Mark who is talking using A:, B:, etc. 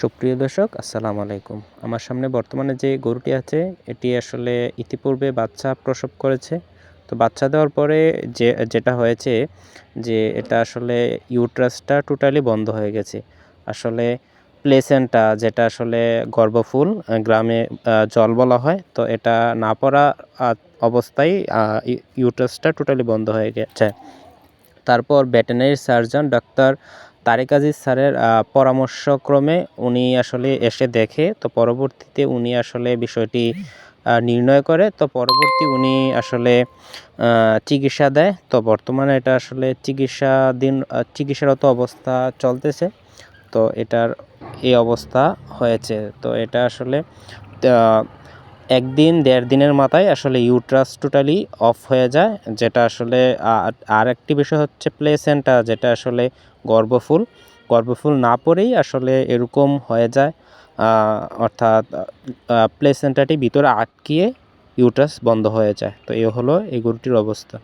A: সুপ্রিয় দর্শক, আসসালামু আলাইকুম। আমার সামনে বর্তমানে যে গরুটি আছে, এটি আসলে ইতিপূর্বে বাচ্চা প্রসব করেছে। তো বাচ্চা দেওয়ার পরে যে, যেটা হয়েছে যে, এটা আসলে ইউট্রাসটা টোটালি বন্ধ হয়ে গেছে। আসলে প্লেসেন্টা, যেটা আসলে গর্ভফুল গ্রামে জল বলা হয়, তো এটা না পড়া অবস্থায় ইউট্রাসটা টোটালি বন্ধ হয়ে গেছে। তারপর veterinary surgeon, doctor Tarique Aziz স্যারের পরামর্শক্রমে উনি আসলে এসে দেখে তো পরবর্তীতে উনি আসলে বিষয়টি নির্ণয় করে তো পরবর্তী উনি আসলে চিকিৎসা দেয়। তো বর্তমানে এটা আসলে চিকিৎসাধীন আহ, চিকিৎসারত অবস্থা চলতেছে। তো এটার এই অবস্থা হয়েছে। তো এটা আসলে একদিন, দেড় দিনের মাথায় আসলে ইউট্রাস টোটালি অফ হয়ে যায়, যেটা আসলে আর একটি বিষয় হচ্ছে প্লেসেন্টা যেটা আসলে গর্ভফুল। গর্ভফুল না পড়েই আসলে এরকম হয়ে যায় অর্থাৎ প্লেসেন্টাটি ভিতরে আটকিয়ে ইউট্রাস বন্ধ হয়ে যায়। তো এ হলো এই গরুটির অবস্থা।